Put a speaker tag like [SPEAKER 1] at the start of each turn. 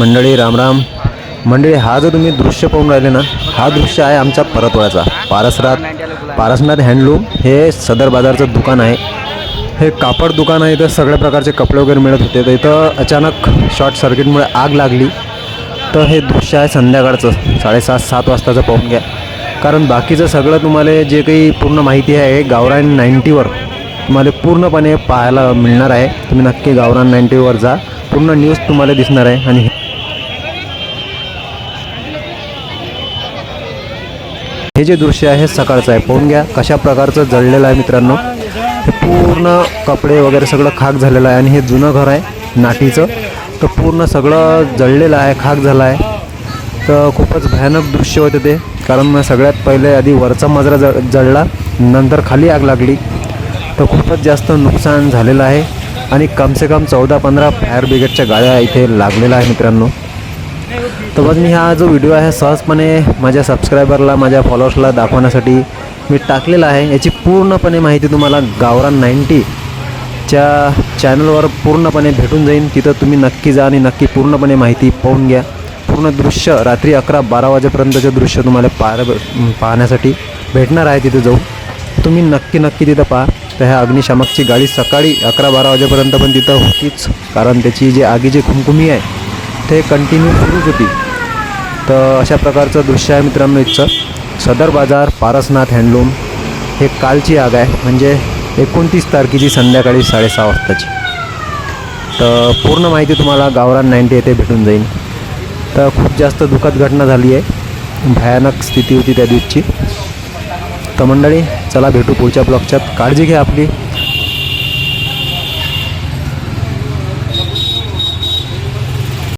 [SPEAKER 1] मंडळी रामराम मंडळी हा जो तुम्ही दृश्य पाहून राहिले ना हा दृश्य आहे आमच्या परतवाड्याचा पारसनाथ पारसनाथ हँडलूम हे सदर बाजारचं दुकान आहे. हे कापड दुकान आहे इथं सगळ्या प्रकारचे कपडे वगैरे मिळत होते. तर इथं अचानक शॉर्ट सर्किटमुळे आग लागली. तर हे दृश्य आहे संध्याकाळचं. साडेसात सात वाजताचं पाहून घ्या. कारण बाकीचं सगळं तुम्हाला जे काही पूर्ण माहिती आहे गावरान नाईन्टीवर तुम्हाला पूर्णपणे पाहायला मिळणार आहे. तुम्ही नक्की गावरान नाईन्टीवर जा. पूर्ण न्यूज तुम्हाला दिसणार आहे. आणि हे जे दृश्य आहे हे सकाळचं आहे. पाहून घ्या कशा प्रकारचं जळलेलं आहे मित्रांनो. हे पूर्ण कपडे वगैरे सगळं खाक झालेलं आहे आणि हे जुनं घर आहे नाटीचं तर पूर्ण सगळं जळलेलं आहे खाक झालं आहे. तर खूपच भयानक दृश्य होते ते. कारण सगळ्यात पहिले आधी वरचा मजरा जळ जळला नंतर खाली आग लागली. तर खूपच जास्त नुकसान झालेलं आहे. आणि कमसे कम चौदा पंधरा फायर ब्रिगेडच्या गाड्या इथे लागलेल्या आहे मित्रांनो. तर मग मी हा जो व्हिडिओ आहे सहजपणे माझ्या सबस्क्रायबरला माझ्या फॉलोअर्सला दाखवण्यासाठी मी टाकलेला आहे. याची पूर्णपणे माहिती तुम्हाला गावरान नाईन्टीच्या चॅनलवर पूर्णपणे भेटून जाईल. तिथं तुम्ही नक्की जा आणि नक्की पूर्णपणे माहिती पाहून घ्या. पूर्ण दृश्य रात्री अकरा बारा वाजेपर्यंतचे दृश्य तुम्हाला पाहायला पाहण्यासाठी भेटणार आहे तिथे जाऊन. तुम्ही नक्की नक्की तिथं पहा. तर ह्या अग्निशामकची गाडी सकाळी अकरा बारा वाजेपर्यंत पण तिथं होतीच. कारण त्याची जी आगीची खुमखुमी आहे ते कंटिन्यू सुरूच होती. तर अशा प्रकारचं दृश्य आहे मित्रांनो इथचं. सदर बाजार पारसनाथ हँडलूम हे कालची आग आहे म्हणजे एकोणतीस तारखेची संध्याकाळी साडेसहा वाजताची. तर पूर्ण माहिती तुम्हाला गावरान नाईन्टी येथे भेटून जाईल. तर खूप जास्त दुःखद घटना झाली आहे. भयानक स्थिती होती त्या दिवशी. तर मंडळी चला भेटू पुढच्या ब्लॉगच्यात. काळजी घ्या आपली.